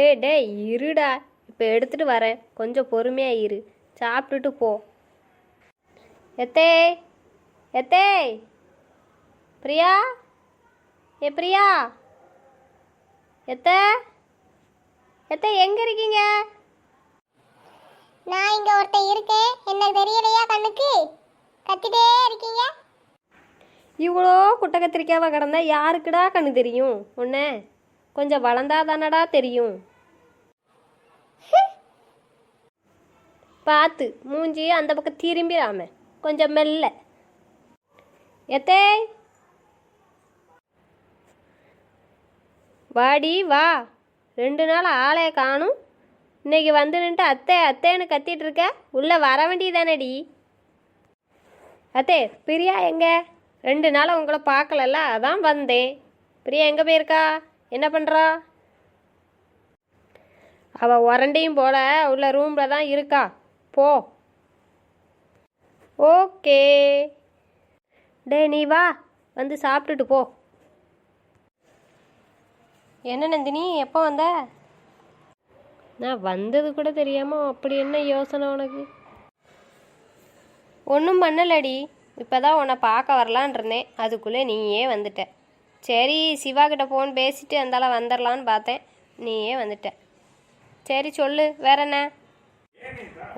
டேய் டேய் இருடா. இப்போ எடுத்துட்டு வரேன். கொஞ்சம் பொறுமையா இரு. சாப்பிட்டுட்டு போ. எத்தே எத்தே. பிரியா? ஏ பிரியா? எத்த? எத்த எங்க இருக்கீங்க? நான் இங்க ஒருத்தன் இருக்கேன். என்ன தெரியலையா கண்ணுக்கு? கத்திட்டே இருக்கீங்க. இவ்வளோ குட்டை கத்திரிக்காவா கிடந்தா யாருக்குடா கண்ணு தெரியும்? உன்ன கொஞ்சம் வளர்ந்தா தானடா தெரியும்? பார்த்து மூஞ்சி அந்த பக்கம் திரும்பிடாம கொஞ்சம் மெல்ல. எத்தே? வாடி வா. ரெண்டு நாள் ஆளே காணும். இன்னைக்கு வந்து நின்ட்டு அத்தை அத்தைன்னு கத்திட்டு இருக்க. உள்ள வர வேண்டியதானடி? அத்தே பிரியா எங்க? ரெண்டு நாள் உங்களை பார்க்கலல்ல அதான் வந்தேன். பிரியா எங்கே போயிருக்கா? என்ன பண்ணுறா அவள் உரண்டையும் போல உள்ள ரூமில் தான் இருக்கா. போ. ஓகே. டே நீ வா. வந்து சாப்பிட்டுட்டு போ. என்ன நந்தினி எப்போ வந்த? நான் வந்தது கூட தெரியாமல் அப்படி என்ன யோசனை உனக்கு? ஒன்றும் பண்ணலடி. இப்போ தான் உன்னை பார்க்க வரலான் இருந்தேன். அதுக்குள்ளே நீயே வந்துட்ட. சரி சிவா கிட்ட ஃபோன் பேசிட்டு அந்தால வந்துடலான்னு பார்த்தேன். நீயே வந்துட்ட. சரி சொல்லு. வேற என்ன?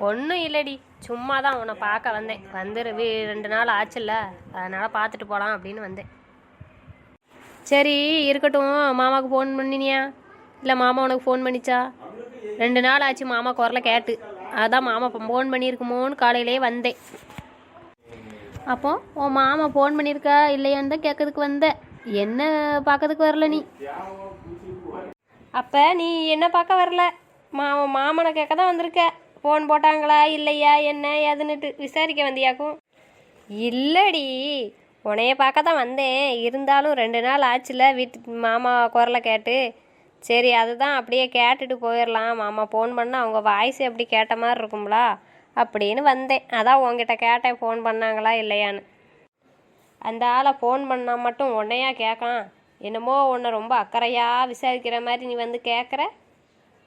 ஒன்றும் இல்லடி. சும்மா தான் உன்னை பார்க்க வந்தேன். வந்துடுவீ ரெண்டு நாள் ஆச்சுல்ல. அதனால் பார்த்துட்டு போகலாம் அப்படின்னு வந்தேன். சரி இருக்கட்டும். மாமாவுக்கு ஃபோன் பண்ணினியா? இல்லை மாமா உனக்கு ஃபோன் பண்ணிச்சா? ரெண்டு நாள் ஆச்சு மாமா குரலை கேட்டு. அதான் மாமா ஃபோன் பண்ணியிருக்குமோன்னு காலையிலே வந்தேன். அப்போ உன் மாமா ஃபோன் பண்ணியிருக்கா? இல்லையான்னு தான் கேட்கறதுக்கு வந்த. என்ன பார்க்கறதுக்கு வரல நீ? அப்போ நீ என்ன பார்க்க வரல? மா மாமனை கேட்க தான் வந்திருக்க. ஃபோன் போட்டாங்களா இல்லையா என்ன ஏதுன்னுட்டு விசாரிக்க வந்தியாக்கும். இல்லடி உனைய பார்க்க தான் வந்தேன். இருந்தாலும் ரெண்டு நாள் ஆச்சுல வீட்டு மாமா குரலை கேட்டு. சரி அதுதான் அப்படியே கேட்டுட்டு போயிடலாம் மாமா ஃபோன் பண்ணால் அவங்க வாய்ஸ் எப்படி கேட்ட மாதிரி இருக்கும்லா அப்படின்னு வந்தேன். அதான் உங்ககிட்ட கேட்டேன் ஃபோன் பண்ணாங்களா இல்லையான்னு. அந்த ஆளை ஃபோன் பண்ணால் மட்டும் உன்னையா கேட்கலாம். என்னமோ உன்னை ரொம்ப அக்கறையாக விசாரிக்கிற மாதிரி நீ வந்து கேட்குற.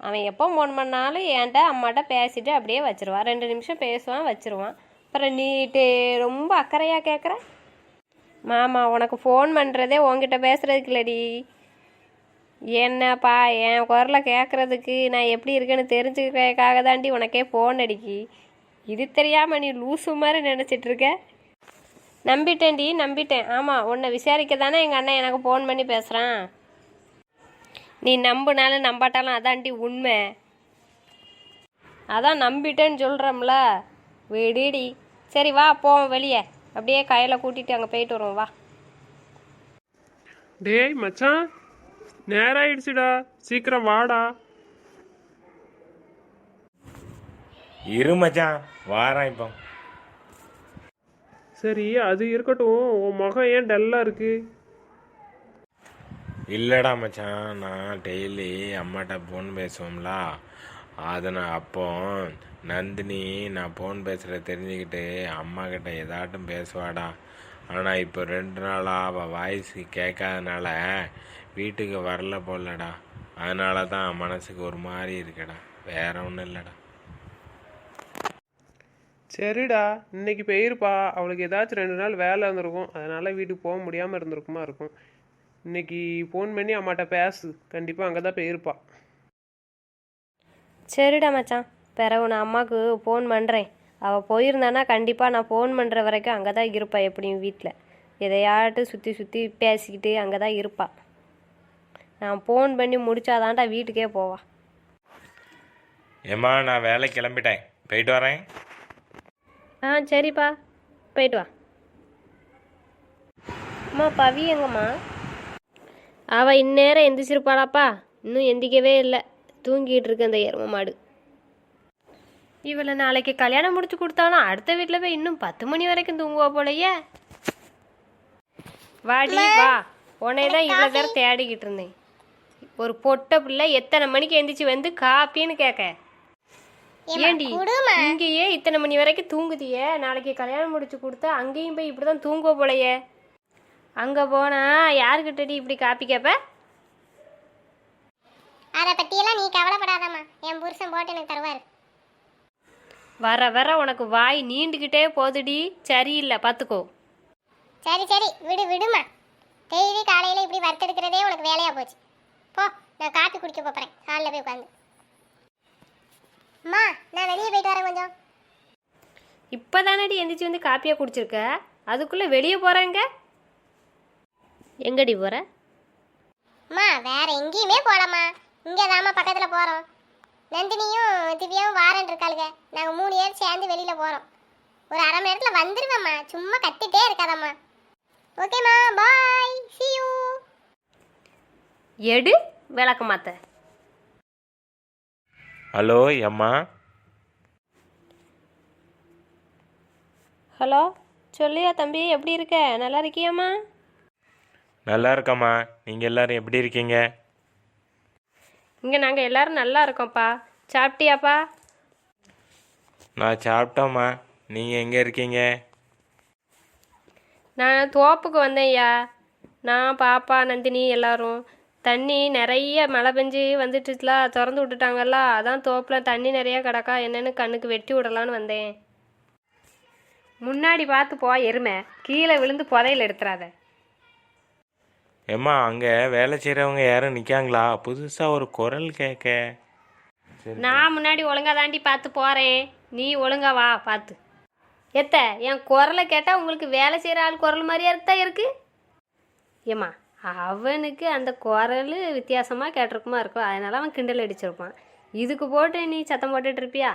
அவன் எப்போ ஃபோன் பண்ணாலும் என்கிட்ட அம்மாட்ட பேசிட்டு அப்படியே வச்சிருவான் ரெண்டு நிமிஷம் பேசுவான் வச்சிருவான். அப்புறம் நீட்டு ரொம்ப அக்கறையாக கேட்குற மாமா உனக்கு ஃபோன் பண்ணுறதே உன்கிட்ட பேசுகிறதுக்கு இல்லடி. என்னப்பா என் குரலை கேட்குறதுக்கு நான் எப்படி இருக்கேன்னு தெரிஞ்சுக்கிறதுக்காக தாண்டி உனக்கே ஃபோன் அடிக்கி. இது தெரியாமல் நீ லூசு மாதிரி நினச்சிட்டு இருக்க? நம்பிட்டேன்டி நம்பிட்டேன். ஆமாம் உன்னை விசாரிக்க தானே எங்கள் அண்ணன் எனக்கு ஃபோன் பண்ணி பேசுகிறான் நீ நம்புனாலும் நம்பாட்டாலும் அதான்டி உண்மை. அதான் நம்பிட்டேன்னு சொல்கிறோம்ல விடுடி. சரி வா போவோம் வெளியே. அப்படியே கையில் கூட்டிகிட்டு அங்கே போயிட்டு வருவோம் வா. டேய் மச்சான். நேரம் ஆயிடுச்சுடா சீக்கிரம் வாடா. இரு மச்சான். வாரேன் இப்போ. சரி அது இருக்கட்டும். உன் முகம் ஏன் டல்லா இருக்கு? இல்லைடா மச்சான் நான் டெய்லி அம்மாட்ட ஃபோன் பேசுவோம்ல. அதை நான் அப்போ நந்தினி நான் ஃபோன் பேசுகிற தெரிஞ்சுக்கிட்டு அம்மா கிட்ட ஏதாட்டும் பேசுவாடா. ஆனால் இப்போ ரெண்டு நாளாக அவள் வாய்ஸ் கேட்காதனால வீட்டுக்கு வரல போலடா. அதனால தான் மனசுக்கு ஒரு மாதிரி இருக்குடா. வேற ஒன்றும் இல்லைடா. சரிடா இன்னைக்கு போயிருப்பா. அவளுக்கு ஏதாச்சும் ரெண்டு நாள் வேலை இருந்திருக்கும். அதனால வீட்டுக்கு போக முடியாமல் இருந்திருக்குமா இருக்கும். இன்னைக்கு ஃபோன் பண்ணி அம்மாட்ட பேசு. கண்டிப்பாக அங்கே தான் போயிருப்பா. சரிடா மச்சான். பிறகு நான் அம்மாவுக்கு ஃபோன் பண்ணுறேன் அவள் போயிருந்தானா கண்டிப்பாக நான் ஃபோன் பண்ணுற வரைக்கும் அங்கே தான் இருப்பாள் எப்படியும் வீட்டில் எதையாட்டு சுற்றி சுற்றி பேசிக்கிட்டு அங்கே தான் இருப்பாள் நான் ஃபோன் பண்ணி முடிச்சாதான்டா வீட்டுக்கே போவா. ஏம்மா நான் வேலை கிளம்பிட்டேன். போயிட்டு வரேன். ஆ சரிப்பா. போயிட்டு வா. அம்மா பவி எங்கம்மா? அவள் இந்நேரம் எந்திரிச்சிருப்பாளாப்பா. இன்னும் எந்திக்கவே இல்லை. தூங்கிட்டு இருக்கு அந்த எரும மாடு. இவளை நாளைக்கு கல்யாணம் முடிச்சு கொடுத்தாலும் அடுத்த வீட்டில் போய் இன்னும் பத்து மணி வரைக்கும் தூங்குவா போலயே. வாடி வா. உன்னை தான் இவ்வளோ நேரம் தேடிக்கிட்டு இருந்தேன். ஒரு பொட்டை பிள்ளை எத்தனை மணிக்கு எந்திரிச்சு வந்து காப்பின்னு கேட்க ஏண்டி இங்கேயே இத்தனை மணி வரைக்கும் தூங்குதியே? நாளைக்கு கல்யாணம் முடிச்சு கொடுத்தா அங்கேயும் போய் இப்படி தான் தூங்குவ போலையே. அங்கே போனால் யாருக்கிட்டடி இப்படி காப்பி கேட்ப அதை பற்றியெல்லாம் நீ கவலைப்படாதம்மா. என் புருஷன் போட்டு எனக்கு தருவார். வர வர உனக்கு வாய் நீண்டுக்கிட்டே போகுதுடி சரியில்லை பார்த்துக்கோ சரி சரி. விடு விடுமா டெய்லி காலையில் இப்படி வறுத்தெடுக்கிறதே உனக்கு வேலையாக போச்சு. போ நான் காப்பி குடிக்க போகிறேன் ஹாலில் போய் உட்காந்து அம்மா நான் வெளியே போயிட்டு வரேன் கொஞ்சம். இப்போ தானடி எந்திரிச்சு வந்து காப்பியாக குடிச்சிருக்க? அதுக்குள்ளே வெளியே போகிறாங்க எங்கடி போகிற அம்மா வேற எங்கேயுமே போகலாமா இங்கே தாம்மா பக்கத்தில் போகிறோம் நந்தினியும் திவ்யாவும் வாரன் இருக்காளுங்க நாங்கள் மூணு பேர் சேர்ந்து வெளியில் போகிறோம் ஒரு அரை மணி நேரத்தில் வந்துடுவேம்மா சும்மா கத்திட்டே இருக்காதம்மா. ஓகேம்மா பாய் see you. எடு விளக்க மாத்த. ஹலோ அம்மா ஹலோ சொல்லியா தம்பி எப்படி இருக்க? நல்லா இருக்கியாம்மா? நல்லா இருக்கம்மா. நீங்கள் எல்லாரும் எப்படி இருக்கீங்க? இங்கே நாங்கள் எல்லாரும் நல்லா இருக்கோம்ப்பா. சாப்பிட்டியாப்பா? நான் சாப்பிட்டோம்மா. நீங்கள் எங்கே இருக்கீங்க? நான் தோப்புக்கு வந்தேன்யா. நான் பாப்பா நந்தினி எல்லாரும். தண்ணி நிறைய மழை பெஞ்சு வந்துட்டுல திறந்து விட்டுட்டாங்கல்ல அதான் தோப்பில் தண்ணி நிறைய கிடக்கா என்னன்னு கண்ணுக்கு வெட்டி விடலான்னு வந்தேன். முன்னாடி பார்த்து போ எருமை. கீழே விழுந்து புதையல் எடுத்துறாத. ஏம்மா அங்கே வேலை செய்கிறவங்க யாரும் நிற்காங்களா புதுசாக ஒரு குரல் கேட்க நான் முன்னாடி ஒழுங்கா தாண்டி பார்த்து போகிறேன் நீ ஒழுங்கா வா பார்த்து. எத்த என் குரலை கேட்டால் உங்களுக்கு வேலை செய்கிற ஆள் குரல் மாதிரியா தான் இருக்கு? ஏம்மா அவனுக்கு அந்த குரல் வித்தியாசமாக கேட்டிருக்குமா இருக்கும் அதனால அவன் கிண்டல் அடிச்சிருப்பான். இதுக்கு போட்டு நீ சத்தம் போட்டுட்டு இருப்பியா?